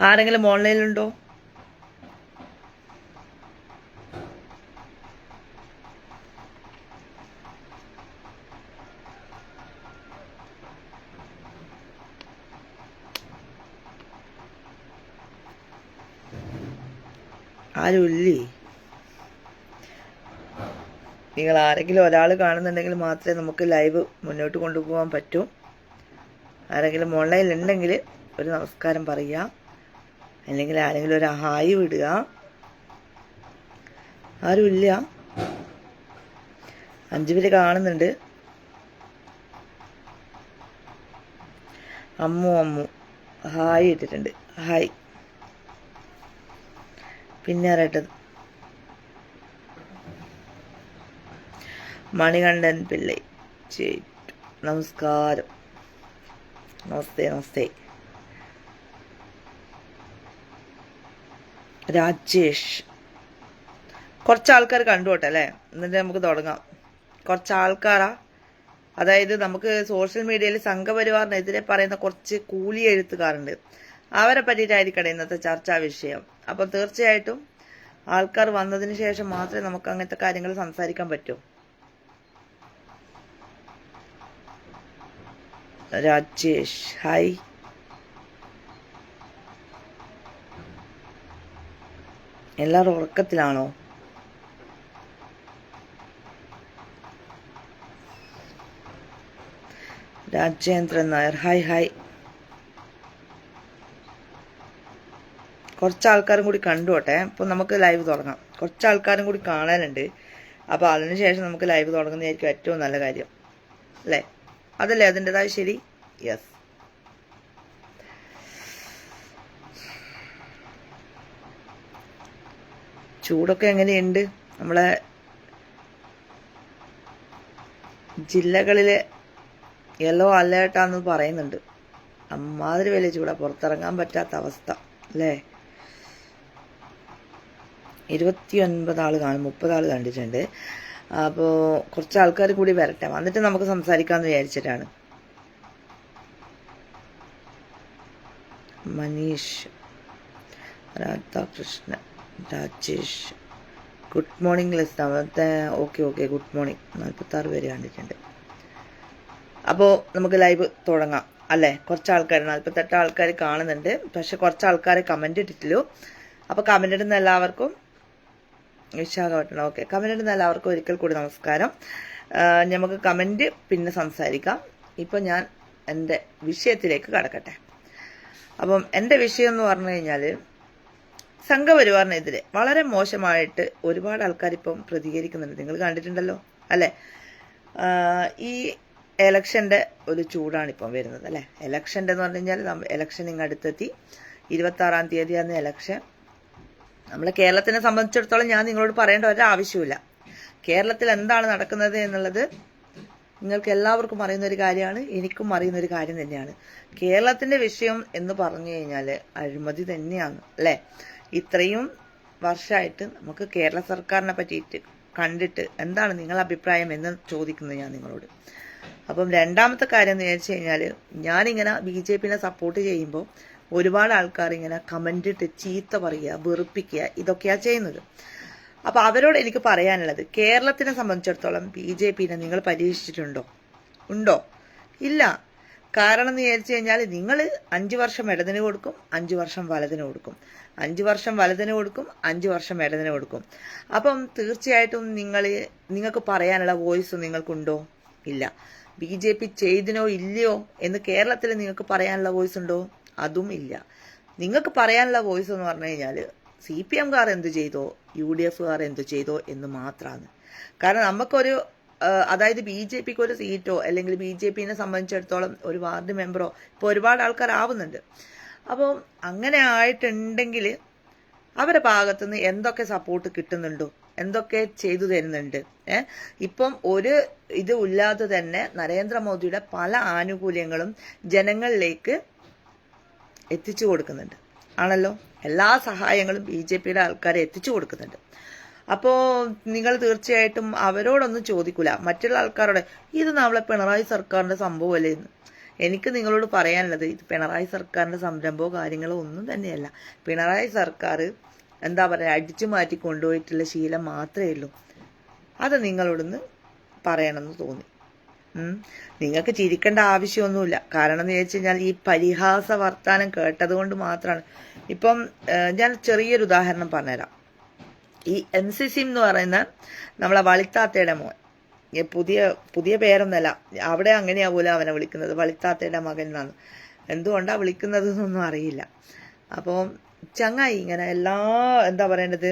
ആരെങ്കിലും ഓൺലൈനിലുണ്ടോ? ആരുമില്ലേ? നിങ്ങൾ ആരെങ്കിലും ഒരാൾ കാണുന്നുണ്ടെങ്കിൽ മാത്രമേ നമുക്ക് ലൈവ് മുന്നോട്ട് കൊണ്ടുപോകാൻ പറ്റൂ. ആരെങ്കിലും ഓൺലൈനിൽ ഉണ്ടെങ്കിൽ ഒരു നമസ്കാരം പറയുക. അല്ലെങ്കിൽ ആരെങ്കിലും ഒരു ഹായ് വിടുക. ആരുമില്ല. അഞ്ചു പേര് കാണുന്നുണ്ട്. അമ്മു അമ്മു. ഹായ് ഇട്ടിട്ടുണ്ട്. ഹായ്. പിന്നെ ആരായിട്ടത്? മണികണ്ഠൻ പിള്ളൈ. നമസ്കാരം. നമസ്തേ നമസ്തേ. രാജേഷ്. കുറച്ച് ആൾക്കാർ കണ്ടുപോട്ടെ അല്ലേ? എന്നിട്ട് നമുക്ക് തുടങ്ങാം. കുറച്ച് ആൾക്കാരാ അതായത് നമുക്ക് സോഷ്യൽ മീഡിയയിൽ സംഘപരിവാറിനെതിരെ പറയുന്ന കുറച്ച് കൂലി എഴുത്തുകാരുണ്ട് അവരെ പറ്റിയിട്ടായിരിക്കണം ഇന്നത്തെ ചർച്ചാ വിഷയം. അപ്പം തീർച്ചയായിട്ടും ആൾക്കാർ വന്നതിന് ശേഷം മാത്രമേ നമുക്ക് അങ്ങനത്തെ കാര്യങ്ങൾ സംസാരിക്കാൻ പറ്റൂ. രാജേഷ് ഹായ്. എല്ലാവരും ഉറക്കത്തിലാണോ? Rajendran Nair hi hi. കുറച്ച് ആൾക്കാരും കൂടി കണ്ടുപോട്ടെ അപ്പോൾ നമുക്ക് ലൈവ് തുടങ്ങാം. കുറച്ച് ആൾക്കാരും കൂടി കാണാനുണ്ട്. അപ്പോൾ അതിനുശേഷം നമുക്ക് ലൈവ് തുടങ്ങുന്നതായിരിക്കും ഏറ്റവും നല്ല കാര്യം. അല്ലേ? അതല്ലേ അതിന്റെതായ ശരി? യെസ് ചൂടൊക്കെ എങ്ങനെയുണ്ട്? നമ്മളെ ജില്ലകളിലെ യെല്ലോ അലേർട്ടാന്ന് പറയുന്നുണ്ട്. അമ്മാതിരി വലിയ ചൂടാ. പുറത്തിറങ്ങാൻ പറ്റാത്ത അവസ്ഥ അല്ലേ? ഇരുപത്തി ഒൻപത് ആൾ കാണും മുപ്പത് ആൾ കണ്ടിട്ടുണ്ട്. അപ്പോൾ കുറച്ച് ആൾക്കാർ കൂടി വരട്ടെ. വന്നിട്ട് നമുക്ക് സംസാരിക്കാമെന്ന് വിചാരിച്ചിട്ടാണ്. Manish Radhakrishnan. Rajesh good morning list okay okay good morning നാൽപ്പത്താറ് പേര് കണ്ടിട്ടുണ്ട്. അപ്പോൾ നമുക്ക് ലൈവ് തുടങ്ങാം. അല്ലേ? കുറച്ച് ആൾക്കാർ നാൽപ്പത്തെട്ട് ആൾക്കാർ കാണുന്നുണ്ട്. പക്ഷെ കുറച്ച് ആൾക്കാർ കമന്റ് ഇട്ടിട്ടുള്ളൂ അപ്പോൾ കമന്റ് ഇടുന്ന എല്ലാവർക്കും വിശാഖപട്ടണം ഓക്കെ കമന്റ് ഇടുന്ന എല്ലാവർക്കും ഒരിക്കൽ കൂടി നമസ്കാരം. നമുക്ക് കമന്റ് പിന്നെ സംസാരിക്കാം. ഇപ്പോൾ ഞാൻ എന്റെ വിഷയത്തിലേക്ക് കടക്കട്ടെ. അപ്പം എന്റെ വിഷയം എന്ന് പറഞ്ഞു കഴിഞ്ഞാൽ സംഘപരിവാറിനെതിരെ വളരെ മോശമായിട്ട് ഒരുപാട് ആൾക്കാർ ഇപ്പം പ്രതികരിക്കുന്നുണ്ട്. നിങ്ങൾ കണ്ടിട്ടുണ്ടല്ലോ അല്ലേ? ഈ എലക്ഷന്റെ ഒരു ചൂടാണ് ഇപ്പം വരുന്നത് അല്ലേ? എലക്ഷന്റെ എന്ന് പറഞ്ഞു കഴിഞ്ഞാൽ എലക്ഷൻ ഇങ്ങ് അടുത്തെത്തി. ഇരുപത്താറാം തീയതിയാണ് എലക്ഷൻ നമ്മൾ കേരളത്തിനെ സംബന്ധിച്ചിടത്തോളം ഞാൻ നിങ്ങളോട് പറയേണ്ട ഒരാവശ്യമില്ല കേരളത്തിൽ എന്താണ് നടക്കുന്നത് എന്നുള്ളത് നിങ്ങൾക്ക് എല്ലാവർക്കും അറിയുന്ന ഒരു കാര്യമാണ് എനിക്കും അറിയുന്ന ഒരു കാര്യം തന്നെയാണ്. കേരളത്തിന്റെ വിഷയം എന്ന് പറഞ്ഞു കഴിഞ്ഞാൽ അഴിമതി തന്നെയാണ് അല്ലേ? ഇത്രയും വർഷമായിട്ട് നമുക്ക് കേരള സർക്കാരിനെ പറ്റിയിട്ട് കണ്ടിട്ട് എന്താണ് നിങ്ങളുടെ അഭിപ്രായം എന്ന് ചോദിക്കുന്നത് ഞാൻ നിങ്ങളോട്. അപ്പം രണ്ടാമത്തെ കാര്യം എന്ന് വെച്ച് കഴിഞ്ഞാൽ ഞാനിങ്ങനെ ബി ജെ പിനെ സപ്പോർട്ട് ചെയ്യുമ്പോൾ ഒരുപാട് ആൾക്കാർ ഇങ്ങനെ കമന്റ് ഇട്ട് ചീത്ത പറയുക വെറുപ്പിക്കുക ഇതൊക്കെയാണ് ചെയ്യുന്നത്. അപ്പോൾ അവരോട് എനിക്ക് പറയാനുള്ളത് കേരളത്തിനെ സംബന്ധിച്ചിടത്തോളം ബി ജെ പിനെ നിങ്ങൾ പരീക്ഷിച്ചിട്ടുണ്ടോ? ഉണ്ടോ? ഇല്ല. കാരണം എന്ന് വിചാരിച്ചു കഴിഞ്ഞാൽ നിങ്ങൾ അഞ്ച് വർഷം ഇടതിന് കൊടുക്കും അഞ്ച് വർഷം വലതിന് കൊടുക്കും. അഞ്ച് വർഷം വലതിന് കൊടുക്കും അഞ്ച് വർഷം ഇടതിന് കൊടുക്കും. അപ്പം തീർച്ചയായിട്ടും നിങ്ങൾ നിങ്ങൾക്ക് പറയാനുള്ള വോയിസ് നിങ്ങൾക്കുണ്ടോ? ഇല്ല. ബി ജെ പി ചെയ്തിനോ ഇല്ലയോ എന്ന് കേരളത്തിൽ നിങ്ങൾക്ക് പറയാനുള്ള വോയിസ് ഉണ്ടോ? അതും ഇല്ല. നിങ്ങൾക്ക് പറയാനുള്ള വോയിസ് എന്ന് പറഞ്ഞു കഴിഞ്ഞാൽ സി പി എംകാർ എന്ത് ചെയ്തോ യു ഡി എഫുകാർ എന്ത് ചെയ്തോ എന്ന് മാത്രമാണ് കാരണം നമുക്കൊരു അതായത് ബി ജെ പിക്ക് ഒരു സീറ്റോ അല്ലെങ്കിൽ ബി ജെ പിനെ സംബന്ധിച്ചിടത്തോളം ഒരു വാർഡ് മെമ്പറോ ഇപ്പോൾ ഒരുപാട് ആൾക്കാർ ആവുന്നുണ്ട് അപ്പോൾ അങ്ങനെ ആയിട്ടുണ്ടെങ്കിൽ അവരുടെ ഭാഗത്തുനിന്ന് എന്തൊക്കെ സപ്പോർട്ട് കിട്ടുന്നുണ്ടോ? എന്തൊക്കെ ചെയ്തു തരുന്നുണ്ട്? ഏ? ഇപ്പം ഒരു ഇത് ഇല്ലാതെ തന്നെ നരേന്ദ്രമോദിയുടെ പല ആനുകൂല്യങ്ങളും ജനങ്ങളിലേക്ക് എത്തിച്ചു കൊടുക്കുന്നുണ്ട്. ആണല്ലോ? എല്ലാ സഹായങ്ങളും ബി ജെ പിയുടെ ആൾക്കാരെ എത്തിച്ചു കൊടുക്കുന്നുണ്ട്. അപ്പോൾ നിങ്ങൾ തീർച്ചയായിട്ടും അവരോടൊന്നും ചോദിക്കൂല. മറ്റുള്ള ആൾക്കാരോട് ഇത് നമ്മളെ പിണറായി സർക്കാരിന്റെ സംഭവമല്ലേ? എന്ന് എനിക്ക് നിങ്ങളോട് പറയാനുള്ളത് ഇത് പിണറായി സർക്കാരിന്റെ സംരംഭമോ കാര്യങ്ങളോ ഒന്നും തന്നെയല്ല. പിണറായി സർക്കാർ എന്താ പറയുക അടിച്ചു മാറ്റി കൊണ്ടുപോയിട്ടുള്ള ശീലം മാത്രമേ ഉള്ളൂ. അത് നിങ്ങളോടൊന്ന് പറയണമെന്ന് തോന്നി. നിങ്ങൾക്ക് ചിരിക്കേണ്ട ആവശ്യമൊന്നുമില്ല. കാരണം എന്ന് ചോദിച്ചു കഴിഞ്ഞാൽ ഈ പരിഹാസ വർത്താനം കേട്ടത് കൊണ്ട് മാത്രമാണ്. ഇപ്പം ഞാൻ ചെറിയൊരു ഉദാഹരണം പറഞ്ഞുതരാം. ഈ എം സി സിം എന്ന് പറയുന്ന നമ്മളെ വളിത്താത്തയുടെ മോൻ. പുതിയ പുതിയ പേരൊന്നല്ല. അവിടെ അങ്ങനെയാ പോലും അവനെ വിളിക്കുന്നത്. വളിത്താത്തയുടെ മകൻ എന്നാണ് എന്തുകൊണ്ടാണ് വിളിക്കുന്നത് എന്നൊന്നും അറിയില്ല. അപ്പോൾ ചങ്ങായി ഇങ്ങനെ എല്ലാ എന്താ പറയേണ്ടത്?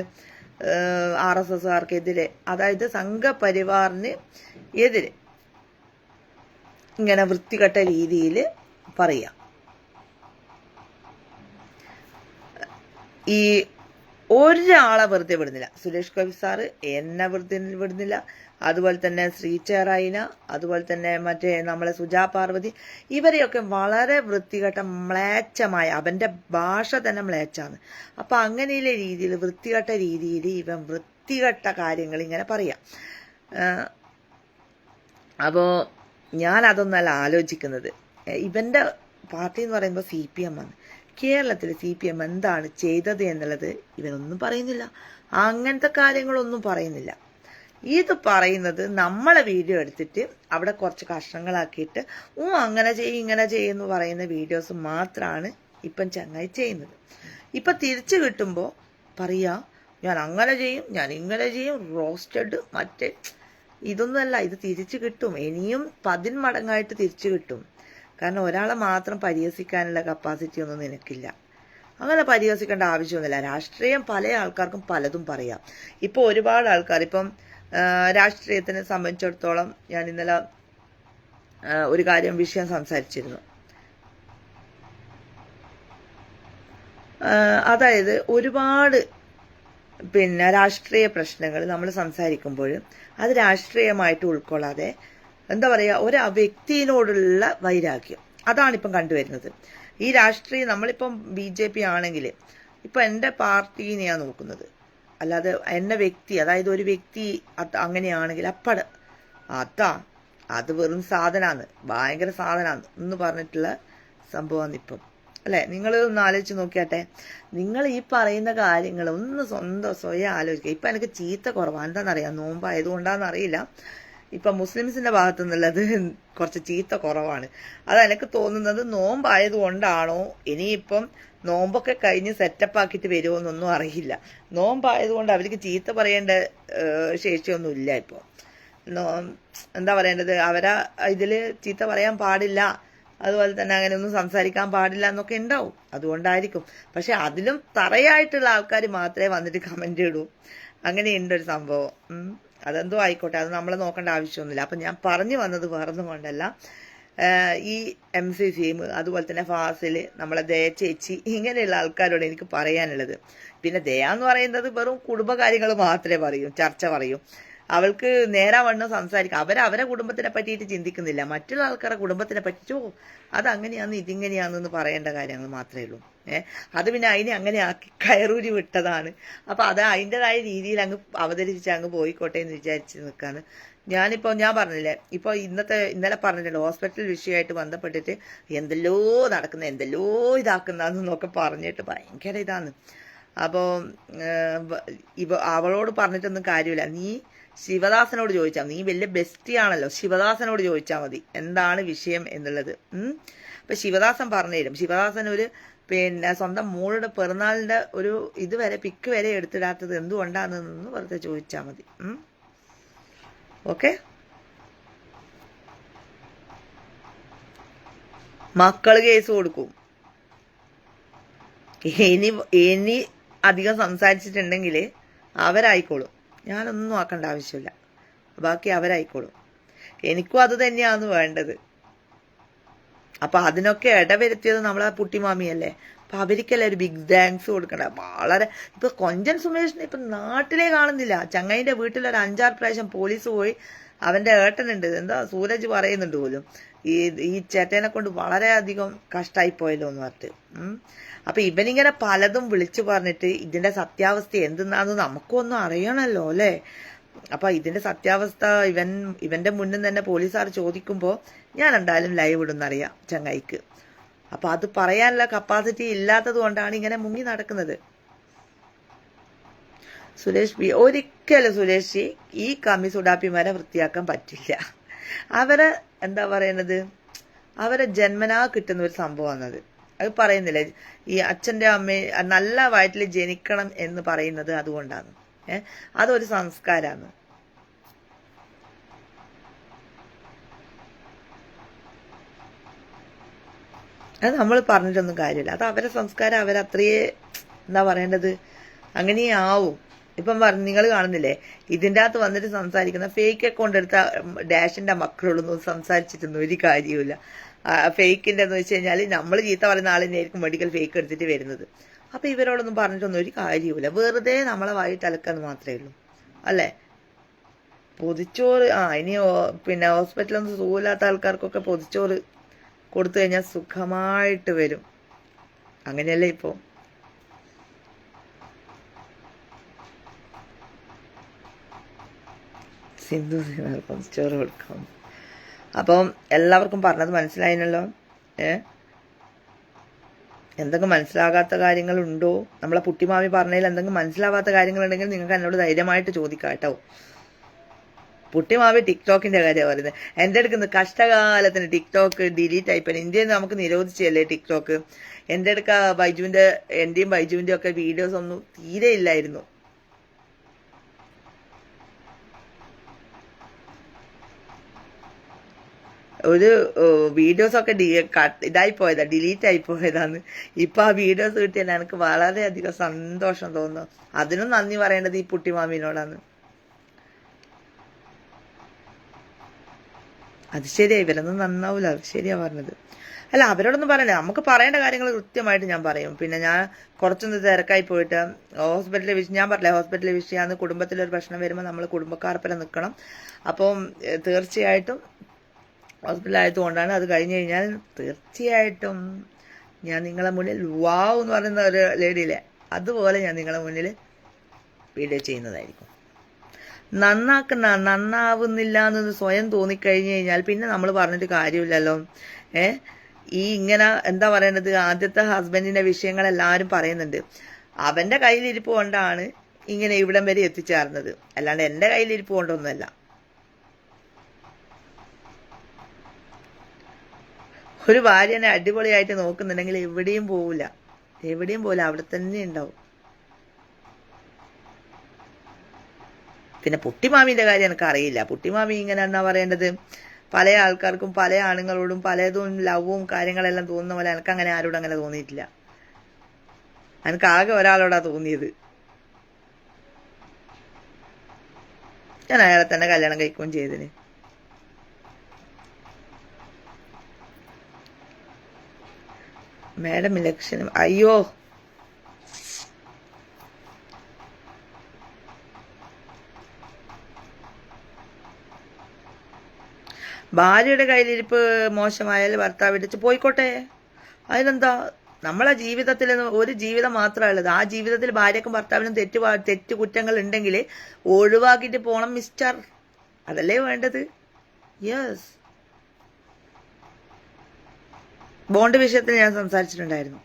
ആർ എസ് എസ്കാർക്കെതിരെ അതായത് സംഘപരിവാറിന് എതിരെ ഇങ്ങനെ വൃത്തികെട്ട രീതിയിൽ പറയാം. ഈ ഒരാളെ വെറുതെ വിടുന്നില്ല. സുരേഷ് ഗോപി സാറ് എന്നെ വെറുതെ വിടുന്നില്ല. അതുപോലെ തന്നെ ശ്രീചേറായിന അതുപോലെ തന്നെ മറ്റേ നമ്മളെ സുജാ പാർവതി ഇവരെയൊക്കെ വളരെ വൃത്തികെട്ട മ്ലേച്ഛമായ അവന്റെ ഭാഷ തന്നെ മ്ലേച്ഛാണ് അപ്പൊ അങ്ങനെയുള്ള രീതിയിൽ വൃത്തികെട്ട രീതിയിൽ ഇവൻ വൃത്തികെട്ട കാര്യങ്ങൾ ഇങ്ങനെ പറയാം. അപ്പോൾ ഞാൻ അതൊന്നല്ല ആലോചിക്കുന്നത്. ഇവന്റെ പാർട്ടി എന്ന് പറയുമ്പോൾ സി പി എം ആണ്. കേരളത്തിൽ സി പി എം എന്താണ് ചെയ്തത് എന്നുള്ളത് ഇവനൊന്നും പറയുന്നില്ല. അങ്ങനത്തെ കാര്യങ്ങളൊന്നും പറയുന്നില്ല. ഇത് പറയുന്നത് നമ്മളെ വീഡിയോ എടുത്തിട്ട് അവിടെ കുറച്ച് കഷ്ണങ്ങളാക്കിയിട്ട് ഓ അങ്ങനെ ചെയ്യും ഇങ്ങനെ ചെയ്യുമെന്ന് പറയുന്ന വീഡിയോസ് മാത്രമാണ് ഇപ്പം ചങ്ങായി ചെയ്യുന്നത്. ഇപ്പം തിരിച്ചു കിട്ടുമ്പോൾ പറയാ ഞാൻ അങ്ങനെ ചെയ്യും ഞാൻ ഇങ്ങനെ ചെയ്യും റോസ്റ്റഡ് മറ്റേ ഇതൊന്നുമല്ല ഇത് തിരിച്ചു കിട്ടും. ഇനിയും പതിന്മടങ്ങായിട്ട് തിരിച്ചു കിട്ടും. കാരണം ഒരാളെ മാത്രം പരിഹസിക്കാനുള്ള കപ്പാസിറ്റി ഒന്നും നിനക്കില്ല. അങ്ങനെ പരിഹസിക്കേണ്ട ആവശ്യമൊന്നുമില്ല. രാഷ്ട്രീയം പല ആൾക്കാർക്കും പലതും പറയാം. ഇപ്പോൾ ഒരുപാട് ആൾക്കാർ ഇപ്പം രാഷ്ട്രീയത്തിനെ സംബന്ധിച്ചിടത്തോളം ഞാൻ ഇന്നലെ ഒരു കാര്യം വിഷയം സംസാരിച്ചിരുന്നു. അതായത് ഒരുപാട് പിന്നെ രാഷ്ട്രീയ പ്രശ്നങ്ങൾ നമ്മൾ സംസാരിക്കുമ്പോൾ അത് രാഷ്ട്രീയമായിട്ട് ഉൾക്കൊള്ളാതെ എന്താ പറയുക ഒരു വ്യക്തിയോടുള്ള വൈരാഗ്യം. അതാണിപ്പം കണ്ടുവരുന്നത്. ഈ രാഷ്ട്രീയം നമ്മളിപ്പം ബി ജെ പി ആണെങ്കിൽ ഇപ്പം എന്റെ പാർട്ടീനെയാണ് നോക്കുന്നത്. അല്ലാതെ എന്ന വ്യക്തി അതായത് ഒരു വ്യക്തി അങ്ങനെയാണെങ്കിൽ അപ്പട. അതാ അത് വെറും സാധനമാണ് ഭയങ്കര സാധനമാണ് എന്ന് പറഞ്ഞിട്ടുള്ള സംഭവമാണ് ഇപ്പം. അല്ലെ? നിങ്ങൾ ഒന്ന് ആലോചിച്ച് നോക്കിയാട്ടെ. നിങ്ങൾ ഈ പറയുന്ന കാര്യങ്ങൾ ഒന്ന് സ്വന്തം സ്വയം ആലോചിക്കുക. ഇപ്പം എനിക്ക് ചീത്ത കുറവാണ് എന്താണെന്നറിയാം നോമ്പായതുകൊണ്ടാണെന്ന് അറിയില്ല ഇപ്പം മുസ്ലിംസിന്റെ ഭാഗത്തു നിന്നുള്ളത് കുറച്ച് ചീത്ത കുറവാണ്. അത് എനിക്ക് തോന്നുന്നത് നോമ്പായത് കൊണ്ടാണോ ഇനിയിപ്പം നോമ്പൊക്കെ കഴിഞ്ഞ് സെറ്റപ്പ് ആക്കിയിട്ട് വരുമോ എന്നൊന്നും അറിയില്ല. നോമ്പായത് കൊണ്ട് അവർക്ക് ചീത്ത പറയേണ്ട ശേഷിയൊന്നും ഇല്ല ഇപ്പോൾ എന്താ പറയേണ്ടത്? അവരാ ഇതിൽ ചീത്ത പറയാൻ പാടില്ല. അതുപോലെ തന്നെ അങ്ങനെ ഒന്നും സംസാരിക്കാൻ പാടില്ല എന്നൊക്കെ ഉണ്ടാവും. അതുകൊണ്ടായിരിക്കും. പക്ഷെ അതിലും തറയായിട്ടുള്ള ആൾക്കാർ മാത്രമേ വന്നിട്ട് കമന്റ് ഇടൂ. അങ്ങനെയുണ്ടൊരു സംഭവം. അതെന്തോ ആയിക്കോട്ടെ അത് നമ്മൾ നോക്കേണ്ട ആവശ്യമൊന്നുമില്ല. അപ്പം ഞാൻ പറഞ്ഞു വന്നത് വേറൊന്നും കൊണ്ടല്ല. ഈ എം സി സിയും അതുപോലെ തന്നെ ഫാസിൽ നമ്മളെ ദയ ചേച്ചി ഇങ്ങനെയുള്ള ആൾക്കാരോട് എനിക്ക് പറയാനുള്ളത്. പിന്നെ ദയ എന്ന് പറയുന്നത് വെറും കുടുംബകാര്യങ്ങൾ മാത്രമേ പറയൂ ചർച്ച പറയൂ. അവൾക്ക് നേരാവണ്ണം സംസാരിക്കാം. അവരവരെ അവരെ കുടുംബത്തിനെ പറ്റിയിട്ട് ചിന്തിക്കുന്നില്ല. മറ്റുള്ള ആൾക്കാരുടെ കുടുംബത്തിനെ പറ്റിച്ചോ അങ്ങനെയാന്ന് ഇതിങ്ങനെയാണെന്ന് പറയേണ്ട കാര്യങ്ങൾ മാത്രമേ ഉള്ളൂ. ഏഹ് അത് പിന്നെ അതിനെ അങ്ങനെ ആക്കി കയറൂരി വിട്ടതാണ്. അപ്പൊ അത് അതിന്റെതായ രീതിയിൽ അങ്ങ് അവതരിപ്പിച്ച് അങ്ങ് പോയിക്കോട്ടെ എന്ന് വിചാരിച്ച് നിൽക്കാന്ന് ഞാനിപ്പോൾ ഞാൻ പറഞ്ഞില്ലേ ഇപ്പോൾ ഇന്നത്തെ ഇന്നലെ പറഞ്ഞിട്ടുണ്ട് ഹോസ്പിറ്റൽ വിഷയമായിട്ട് ബന്ധപ്പെട്ടിട്ട് എന്തെല്ലോ നടക്കുന്ന എന്തെല്ലോ ഇതാക്കുന്നതെന്നൊക്കെ പറഞ്ഞിട്ട് ഭയങ്കര ഇതാണ്. അപ്പോൾ ഇവ അവളോട് പറഞ്ഞിട്ടൊന്നും കാര്യമില്ല. നീ ശിവദാസനോട് ചോദിച്ചാൽ നീ വലിയ ബെസ്റ്റി ആണല്ലോ ശിവദാസനോട് ചോദിച്ചാൽ മതി. എന്താണ് വിഷയം എന്നുള്ളത്. അപ്പം ശിവദാസൻ പറഞ്ഞു തരും. ശിവദാസൻ ഒരു പിന്നെ സ്വന്തം മോളുടെ പിറന്നാളിന്റെ ഒരു ഇതുവരെ പിക്ക് വരെ എടുത്തിടാത്തത് എന്തുകൊണ്ടാണെന്ന് വെറുതെ ചോദിച്ചാൽ മതി. ഓക്കെ? മക്കൾ കേസ് കൊടുക്കും. ഇനി ഇനി അധികം സംസാരിച്ചിട്ടുണ്ടെങ്കിൽ അവരായിക്കോളും. ഞാനൊന്നും ആക്കേണ്ട ആവശ്യമില്ല. ബാക്കി അവരായിക്കോളും. എനിക്കും അത് തന്നെയാണ് വേണ്ടത്. അപ്പൊ അതിനൊക്കെ ഇടവരുത്തിയത് നമ്മളെ പുട്ടിമാമിയല്ലേ? അപ്പൊ അവർക്കല്ലേ ഒരു ബിഗ് താങ്ക്സ് കൊടുക്കണ്ട? വളരെ ഇപ്പൊ കൊഞ്ചൻ സുമേഷിനെ ഇപ്പൊ നാട്ടിലേ കാണുന്നില്ല. ചങ്ങൈന്റെ വീട്ടിൽ ഒരു അഞ്ചാറ് പ്രാവശ്യം പോലീസ് പോയി അവന്റെ ഏട്ടനുണ്ട്. എന്താ സൂരജ് പറയുന്നുണ്ട് പോലും. ഈ ഈ ചേട്ടനെ കൊണ്ട് വളരെയധികം കഷ്ടായി പോയല്ലോ എന്ന് പറഞ്ഞിട്ട്. അപ്പൊ ഇവനിങ്ങനെ പലതും വിളിച്ചു പറഞ്ഞിട്ട് ഇതിന്റെ സത്യാവസ്ഥ എന്തെന്നാന്ന് നമുക്കൊന്നും അറിയണല്ലോ അല്ലേ? അപ്പൊ ഇതിന്റെ സത്യാവസ്ഥ ഇവൻ ഇവന്റെ മുന്നിൽ തന്നെ പോലീസുകാർ ചോദിക്കുമ്പോൾ ഞാൻ എന്തായാലും ലൈവ് ഇടുന്നറിയാം ചങ്ങായിക്ക്. അപ്പൊ അത് പറയാനുള്ള കപ്പാസിറ്റി ഇല്ലാത്തത് കൊണ്ടാണ് ഇങ്ങനെ മുങ്ങി നടക്കുന്നത്. സുരേഷ് ബി ഒരിക്കലും സുരേഷ് ഈ കമ്മി സുഡാപ്പിമാരെ വൃത്തിയാക്കാൻ പറ്റില്ല. അവരെ എന്താ പറയണത്? അവരെ ജന്മനാ കിട്ടുന്ന ഒരു സംഭവമാണത് അത്. പറയുന്നില്ല. ഈ അച്ഛന്റെ അമ്മ നല്ല വയറ്റിൽ ജനിക്കണം എന്ന് പറയുന്നത് അതുകൊണ്ടാണ്. ഏഹ് അതൊരു സംസ്കാരമാണ് അത് നമ്മൾ പറഞ്ഞിട്ടൊന്നും കാര്യമില്ല. അത് അവരെ സംസ്കാരം അവരത്രയേ എന്താ പറയേണ്ടത്? അങ്ങനെ ആവും ഇപ്പം നിങ്ങൾ കാണുന്നില്ലേ? ഇതിന്റെ അകത്ത് വന്നിട്ട് സംസാരിക്കുന്ന ഫേക്ക് അക്കൗണ്ട് എടുത്ത ഡാഷിന്റെ മക്കളോടൊന്നും സംസാരിച്ചിട്ടൊന്നും ഒരു കാര്യമില്ല ഫേക്കിന്റെ എന്ന് വെച്ച് കഴിഞ്ഞാൽ നമ്മൾ ചീത്ത പറയുന്ന ആളിനായിരിക്കും മെഡിക്കൽ ഫേക്ക് എടുത്തിട്ട് വരുന്നത്. അപ്പം ഇവരോടൊന്നും പറഞ്ഞിട്ടൊന്നും ഒരു കാര്യമില്ല വെറുതെ നമ്മളെ വായിട്ട് അലക്കാന്ന് മാത്രമേ ഉള്ളൂ. അല്ലേ? പൊതിച്ചോറ് ആ ഇനി പിന്നെ ഹോസ്പിറ്റലൊന്നും സുഖമില്ലാത്ത ആൾക്കാർക്കൊക്കെ പൊതിച്ചോറ് കൊടുത്തു കഴിഞ്ഞാൽ സുഖമായിട്ട് വരും. അങ്ങനെയല്ലേ ഇപ്പോൾ സിന്ധു ചോറ് കൊടുക്കാം. അപ്പം എല്ലാവർക്കും പറഞ്ഞത് മനസ്സിലായിനല്ലോ? ഏ? എന്തെങ്കിലും മനസ്സിലാകാത്ത കാര്യങ്ങളുണ്ടോ? നമ്മളെ പുട്ടിമാമി പറഞ്ഞതിൽ എന്തെങ്കിലും മനസ്സിലാവാത്ത കാര്യങ്ങളുണ്ടെങ്കിൽ നിങ്ങൾക്ക് എന്നോട് ധൈര്യമായിട്ട് ചോദിക്കാം കേട്ടോ. പുട്ടിമാവി ടിക്ടോക്കിന്റെ കാര്യമാണ് പറയുന്നത്. എന്റെ അടുക്കുന്ന കഷ്ടകാലത്തിന് ടിക്ടോക്ക് ഡിലീറ്റ് ആയിപ്പോ ഇന്ത്യയിൽ നമുക്ക് നിരോധിച്ചല്ലേ ടിക്ടോക്ക്? എന്റെ അടുക്ക ബൈജുവിന്റെ എന്റെയും ബൈജുവിന്റെ ഒക്കെ വീഡിയോസ് ഒന്നും തീരെ ഇല്ലായിരുന്നു. ഒരു വീഡിയോസ് ഒക്കെ ഡി- ഇതായി പോയതാ ഡിലീറ്റ് ആയി പോയതാന്ന് ഇപ്പൊ ആ വീഡിയോസ് കിട്ടിയാൽ എനിക്ക് വളരെയധികം സന്തോഷം തോന്നുന്നു. അതിനും നന്ദി പറയേണ്ടത് ഈ പുട്ടിമാമിനോടാണ്. അത് ശരിയായി ഇവരൊന്നും നന്നാവൂല. ശരിയാ പറഞ്ഞത്. അല്ല അവരോടൊന്നും പറയണ്ട. നമുക്ക് പറയേണ്ട കാര്യങ്ങൾ കൃത്യമായിട്ട് ഞാൻ പറയും. പിന്നെ ഞാൻ കുറച്ചൊന്ന് തിരക്കായി പോയിട്ട് ഹോസ്പിറ്റലിൽ വിഷയം ഞാൻ പറഞ്ഞില്ലേ ഹോസ്പിറ്റലിൽ വിഷയമാണ് കുടുംബത്തിലൊരു പ്രശ്നം വരുമ്പോൾ നമ്മൾ കുടുംബക്കാർപ്പരം നിൽക്കണം അപ്പം തീർച്ചയായിട്ടും ഹോസ്പിറ്റലായതുകൊണ്ടാണ് അത് കഴിഞ്ഞ് കഴിഞ്ഞാൽ തീർച്ചയായിട്ടും ഞാൻ നിങ്ങളെ മുന്നിൽ വാവ് എന്ന് പറയുന്ന ഒരു ലേഡിയിലെ അതുപോലെ ഞാൻ നിങ്ങളെ മുന്നിൽ വീഡിയോ ചെയ്യുന്നതായിരിക്കും. നന്നാക്കുന്ന നന്നാവുന്നില്ല എന്ന് സ്വയം തോന്നിക്കഴിഞ്ഞു കഴിഞ്ഞാൽ പിന്നെ നമ്മൾ പറഞ്ഞിട്ട് കാര്യമില്ലല്ലോ. ഏ? ഈ ഇങ്ങനെ എന്താ പറയണത്? ആദ്യത്തെ ഹസ്ബൻഡിന്റെ വിഷയങ്ങൾ എല്ലാവരും പറയുന്നുണ്ട്. അവന്റെ കയ്യിലിരിപ്പ് കൊണ്ടാണ് ഇങ്ങനെ ഇവിടം വരെ എത്തിച്ചേർന്നത്. അല്ലാണ്ട് എന്റെ കയ്യിലിരിപ്പ് കൊണ്ടൊന്നുമല്ല. ഒരു ഭാര്യനെ അടിപൊളിയായിട്ട് നോക്കുന്നുണ്ടെങ്കിൽ എവിടെയും പോവില്ല എവിടെയും പോവില്ല അവിടെ തന്നെ ഉണ്ടാവും. പിന്നെ പുട്ടിമാമിന്റെ കാര്യം എനിക്ക് അറിയില്ല. പുട്ടിമാമി ഇങ്ങനെ എന്നാ പറയേണ്ടത്? പല ആൾക്കാർക്കും പല ആണുങ്ങളോടും പലതും ലവും കാര്യങ്ങളെല്ലാം തോന്നുന്ന പോലെ എനിക്ക് അങ്ങനെ ആരോടും അങ്ങനെ തോന്നിയിട്ടില്ല. എനിക്ക് ആകെ ഒരാളോടാ തോന്നിയത്. ഞാൻ അയാളെ തന്നെ കല്യാണം കഴിക്കുകയും ചെയ്തിന് മാഡം ഇലക്ഷനും. അയ്യോ. ഭാര്യയുടെ കയ്യിലിരിപ്പ് മോശമായാൽ ഭർത്താവ് ഇടിച്ച് പോയിക്കോട്ടെ. അതിനെന്താ? നമ്മളെ ജീവിതത്തിൽ ഒരു ജീവിതം മാത്രമേ ഉള്ളത് ആ ജീവിതത്തിൽ ഭാര്യക്കും ഭർത്താവിനും തെറ്റ് തെറ്റ് കുറ്റങ്ങൾ ഉണ്ടെങ്കിൽ ഒഴിവാക്കിയിട്ട് പോണം മിസ്റ്റർ. അതല്ലേ വേണ്ടത്? യെസ് ബോണ്ട് വിഷയത്തിൽ ഞാൻ സംസാരിച്ചിട്ടുണ്ടായിരുന്നു.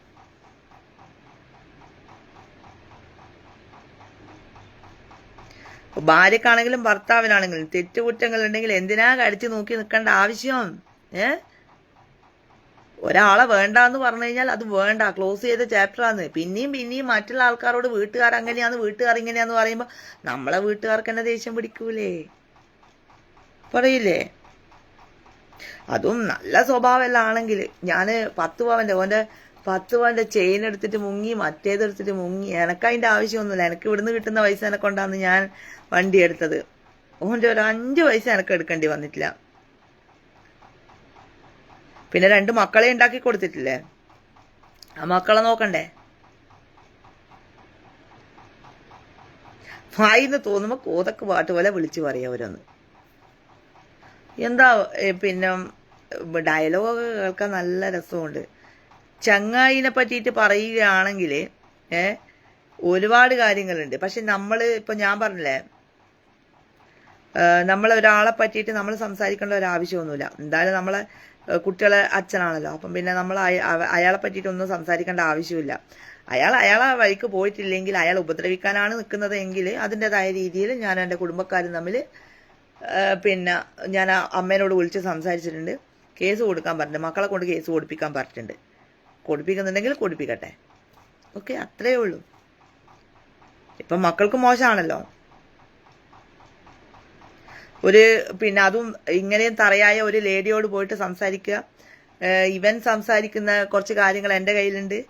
ഭാര്യക്കാണെങ്കിലും ഭർത്താവിനാണെങ്കിലും തെറ്റുകുറ്റങ്ങൾ ഉണ്ടെങ്കിൽ എന്തിനാ കടിച്ചു നോക്കി നിൽക്കേണ്ട ആവശ്യം? ഏ? ഒരാളെ വേണ്ട എന്ന് പറഞ്ഞു കഴിഞ്ഞാൽ അത് വേണ്ട. ക്ലോസ് ചെയ്ത ചാപ്റ്ററാണ് പിന്നെയും പിന്നെയും മറ്റുള്ള ആൾക്കാരോട് വീട്ടുകാർ അങ്ങനെയാന്ന് വീട്ടുകാർ ഇങ്ങനെയാന്ന് പറയുമ്പോൾ നമ്മളെ വീട്ടുകാർക്ക് തന്നെ ദേഷ്യം പിടിക്കൂലേ? പറയില്ലേ? അതും നല്ല സ്വഭാവമെല്ലാം ആണെങ്കിൽ ഞാൻ പത്ത് പവന്റെ ഓന്റെ പത്ത് പവന്റെ ചെയിൻ എടുത്തിട്ട് മുങ്ങി മറ്റേത് എടുത്തിട്ട് മുങ്ങി. എനക്ക് അതിന്റെ ആവശ്യമൊന്നുമില്ല. എനിക്ക് ഇവിടുന്ന് കിട്ടുന്ന പൈസ എന്നെ കൊണ്ടാണ് ഞാൻ വണ്ടി എടുത്തത്. ഓന്റെ ഒരു അഞ്ച് പൈസ എനക്ക് എടുക്കേണ്ടി വന്നിട്ടില്ല. പിന്നെ രണ്ട് മക്കളെ ഉണ്ടാക്കി കൊടുത്തിട്ടില്ലേ? ആ മക്കളെ നോക്കണ്ടേ? വായിന്ന് തോന്നുമ്പോ കോതക്ക് പാട്ട് പോലെ വിളിച്ചു പറയാ അവരൊന്ന്. എന്താ പിന്നെ ഡയലോഗ് കേൾക്കാൻ നല്ല രസമുണ്ട്. ചങ്ങായിനെ പറ്റിയിട്ട് പറയുകയാണെങ്കിൽ ഏ ഒരുപാട് കാര്യങ്ങളുണ്ട്. പക്ഷെ നമ്മൾ ഇപ്പൊ ഞാൻ പറഞ്ഞില്ലേ നമ്മൾ ഒരാളെ പറ്റിയിട്ട് നമ്മൾ സംസാരിക്കേണ്ട ഒരു ആവശ്യമൊന്നുമില്ല. എന്തായാലും നമ്മളെ കുട്ടികളെ അച്ഛനാണല്ലോ. അപ്പം പിന്നെ നമ്മൾ അയ- അയാളെ പറ്റിയിട്ടൊന്നും സംസാരിക്കേണ്ട ആവശ്യമില്ല. അയാൾ അയാളെ വഴിക്ക് പോയിട്ടില്ലെങ്കിൽ അയാൾ ഉപദ്രവിക്കാനാണ് നിൽക്കുന്നത് എങ്കിൽ അതിന്റെതായ രീതിയിൽ ഞാൻ എന്റെ കുടുംബക്കാരും തമ്മിൽ പിന്നെ ഞാൻ അമ്മേനോട് വിളിച്ച് സംസാരിച്ചിട്ടുണ്ട്. കേസ് കൊടുക്കാൻ പറഞ്ഞിട്ടുണ്ട്. മക്കളെ കൊണ്ട് കേസ് കൊടുപ്പിക്കാൻ പറഞ്ഞിട്ടുണ്ട്. കൊടുപ്പിക്കുന്നുണ്ടെങ്കിൽ കൊടുപ്പിക്കട്ടെ. ഓക്കെ അത്രയേ ഉള്ളൂ. ഇപ്പം മക്കൾക്ക് മോശമാണല്ലോ. ഒരു പിന്നെ അതും ഇങ്ങനെയും തറയായ ഒരു ലേഡിയോട് പോയിട്ട് സംസാരിക്കുക. ഇവൻ സംസാരിക്കുന്ന കുറച്ച് കാര്യങ്ങൾ എന്റെ കയ്യിലുണ്ട്.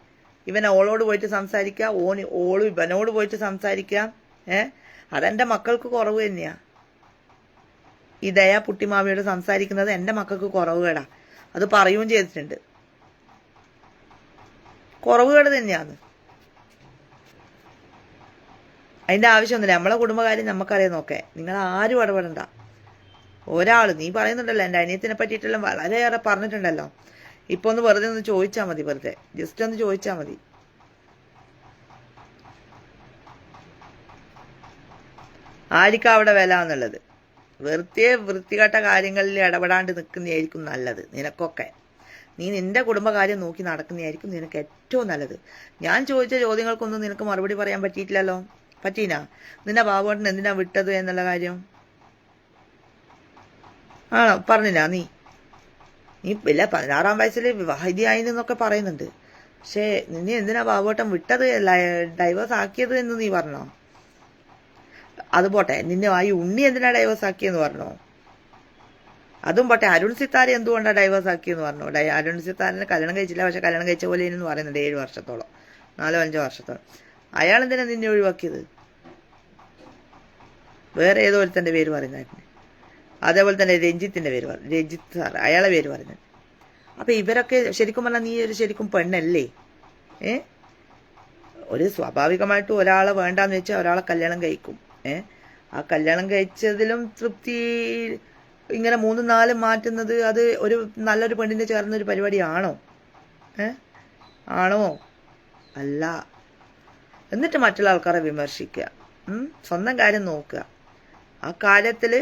ഇവൻ ഓളോട് പോയിട്ട് സംസാരിക്കുക. ഓന് ഓളും ഇവനോട് പോയിട്ട് സംസാരിക്കുക. ഏഹ് അതെന്റെ മക്കൾക്ക് കുറവ് തന്നെയാ. ഈ ദയാ പുട്ടിമാവിയോട് സംസാരിക്കുന്നത് എന്റെ മക്കൾക്ക് കുറവുകേടാ. അത് പറയുകയും ചെയ്തിട്ടുണ്ട്. കുറവുകേട് തന്നെയാണ്. അതിന്റെ ആവശ്യമൊന്നുമില്ല. നമ്മളെ കുടുംബകാര്യം നമുക്കറിയാം നോക്കേ. നിങ്ങൾ ആരും ഇടപെടണ്ട. ഒരാൾ നീ പറയുന്നുണ്ടല്ലോ എന്റെ അനിയത്തിനെ പറ്റിയിട്ടെല്ലാം വളരെയേറെ പറഞ്ഞിട്ടുണ്ടല്ലോ. ഇപ്പൊ ഒന്ന് വെറുതെ ഒന്ന് ചോദിച്ചാൽ മതി വെറുതെ. ജസ്റ്റ് ഒന്ന് ചോദിച്ചാൽ മതി. ആർക്കാ അവിടെ വില എന്നുള്ളത്? വെറുതെ വൃത്തികെട്ട കാര്യങ്ങളിൽ ഇടപെടാണ്ട് നിൽക്കുന്നതായിരിക്കും നല്ലത് നിനക്കൊക്കെ. നീ നിന്റെ കുടുംബകാര്യം നോക്കി നടക്കുന്നതായിരിക്കും നിനക്ക് ഏറ്റവും നല്ലത്. ഞാൻ ചോദിച്ച ചോദ്യങ്ങൾക്കൊന്നും നിനക്ക് മറുപടി പറയാൻ പറ്റിയിട്ടില്ലല്ലോ. പറ്റീന? നിന്നെ ബാബുവേട്ടൻ എന്തിനാ വിട്ടത് എന്നുള്ള കാര്യം? ആണോ? പറഞ്ഞില്ല നീ. നീ ഇല്ല പതിനാറാം വയസ്സിൽ വിവാഹിതയായി എന്നൊക്കെ പറയുന്നുണ്ട്. പക്ഷേ നിന്നെ എന്തിനാ ബാബുവേട്ടൻ വിട്ടത്? ഡൈവേഴ്സ് ആക്കിയത് എന്ന് നീ പറഞ്ഞോ? അത് പോട്ടെ നിന്നെ ആ ഈ ഉണ്ണി എന്തിനാ ഡൈവേഴ്സ് ആക്കിയെന്ന് പറഞ്ഞോ? അതും പോട്ടെ അരുൺ സിത്താരെ എന്തുകൊണ്ടാണ് ഡൈവേഴ്സ് ആക്കിയെന്ന് പറഞ്ഞു? ഡൈ അരുൺ സിത്താരന് കല്യാണം കഴിച്ചില്ല പക്ഷെ കല്യാണം കഴിച്ച പോലെ എന്ന് പറയുന്നുണ്ട് ഏഴ് വർഷത്തോളം നാലോ അഞ്ചോ വർഷത്തോളം. അയാൾ എന്തിനാ നിന്നെ ഒഴിവാക്കിയത്? വേറെ ഏതോ ഒരുത്തന്റെ പേര് പറയുന്നായിരുന്നു അതേപോലെ തന്നെ രഞ്ജിത്തിന്റെ പേര് പറഞ്ഞു രഞ്ജിത്ത് സാർ അയാളെ പേര് പറഞ്ഞു അപ്പൊ ഇവരൊക്കെ ശരിക്കും പറഞ്ഞാൽ നീ ഒരു ശരിക്കും പെണ്ണല്ലേ? ഏ? ഒരു സ്വാഭാവികമായിട്ടും ഒരാളെ വേണ്ടാന്ന് വെച്ചാൽ ഒരാളെ കല്യാണം കഴിക്കും. ഏ? ആ കല്യാണം കഴിച്ചതിലും തൃപ്തി ഇങ്ങനെ മൂന്ന് നാല് മാറ്റുന്നത് അത് ഒരു നല്ലൊരു പെണ്ണിന് ചേർന്ന ഒരു പരിപാടിയാണോ? ഏ? ആണോ? അല്ല. എന്നിട്ട് മറ്റുള്ള ആൾക്കാരെ വിമർശിക്കുക? സ്വന്തം കാര്യം നോക്കുക. ആ കാര്യത്തിൽ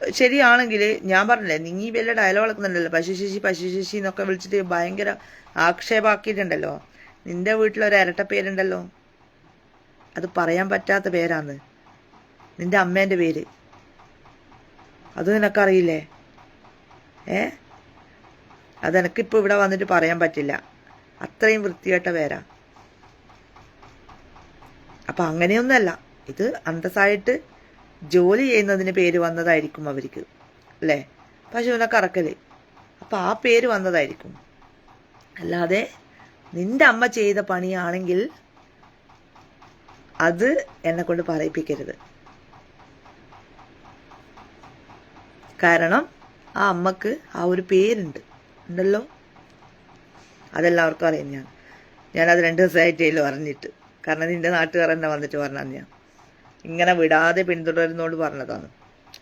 ശരിയാണെങ്കിൽ ഞാൻ പറഞ്ഞില്ലേ നീ വലിയ ഡയലോഗ് കളക്കുന്നുണ്ടല്ലോ പശുശേഷി പശുശേഷി എന്നൊക്കെ വിളിച്ചിട്ട് ഭയങ്കര ആക്ഷേപാക്കിയിട്ടുണ്ടല്ലോ നിന്റെ വീട്ടിലൊരു ഇരട്ട പേരുണ്ടല്ലോ അത് പറയാൻ പറ്റാത്ത പേരാന്ന്. നിന്റെ അമ്മേന്റെ പേര്. അത് നിനക്കറിയില്ലേ? ഏ? അതെനക്കിപ്പോൾ ഇവിടെ വന്നിട്ട് പറയാൻ പറ്റില്ല. അത്രയും വൃത്തികെട്ട പേരാ. അപ്പൊ അങ്ങനെയൊന്നുമല്ല ഇത് അന്തസ്സായിട്ട് ജോലി ചെയ്യുന്നതിന് പേര് വന്നതായിരിക്കും അവർക്ക്. അല്ലേ? പശുവിനെ കറക്കൽ. അപ്പൊ ആ പേര് വന്നതായിരിക്കും. അല്ലാതെ നിന്റെ അമ്മ ചെയ്ത പണിയാണെങ്കിൽ അത് എന്നെ കൊണ്ട് പറയിപ്പിക്കരുത്. കാരണം ആ അമ്മയ്ക്ക് ആ ഒരു പേരുണ്ട്. ഉണ്ടല്ലോ? അതെല്ലാവർക്കും അറിയാം ഞാൻ. ഞാനത് രണ്ട് ദിവസമായിട്ടേലും അറിഞ്ഞിട്ട്. കാരണം നിന്റെ നാട്ടുകാർ തന്നെ വന്നിട്ട് പറഞ്ഞാൽ ഞാൻ. ഇങ്ങനെ വിടാതെ പിന്തുടരുന്നോട് പറഞ്ഞതാണ്.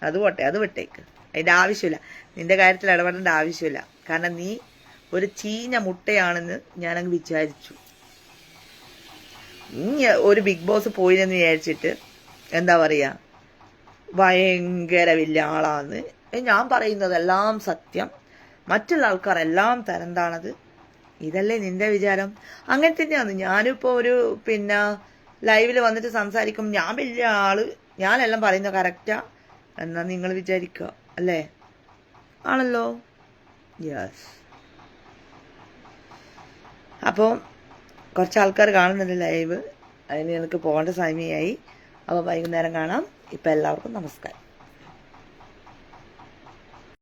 അത് പോട്ടെ അത് വിട്ടേക്ക്. അതിന്റെ ആവശ്യമില്ല. നിന്റെ കാര്യത്തിൽ ഇടപെടേണ്ട ആവശ്യമില്ല. കാരണം നീ ഒരു ചീഞ്ഞ മുട്ടയാണെന്ന് ഞാനങ്ങ് വിചാരിച്ചു. ഒരു ബിഗ് ബോസ് പോയില്ലെന്ന് വിചാരിച്ചിട്ട് എന്താ പറയുക ഭയങ്കര ഏ, ഞാൻ പറയുന്നതെല്ലാം സത്യം. മറ്റുള്ള ആൾക്കാരെല്ലാം തരന്താണത് ഇതല്ലേ നിന്റെ വിചാരം? അങ്ങനെ തന്നെയാണ്. ഞാനിപ്പോൾ ഒരു പിന്നെ ലൈവിൽ വന്നിട്ട് സംസാരിക്കും. ഞാൻ വലിയ ആൾ. ഞാനെല്ലാം പറയുന്നത് കറക്റ്റാ എന്നാ നിങ്ങൾ വിചാരിക്കുക. അല്ലേ? ആണല്ലോ? യെസ് അപ്പോൾ കുറച്ച് ആൾക്കാർ കാണുന്നുണ്ട് ലൈവ്. അതിന് എനിക്ക് പോകേണ്ട സമയമായി. അപ്പോൾ വൈകുന്നേരം കാണാം. ഇപ്പം എല്ലാവർക്കും നമസ്കാരം.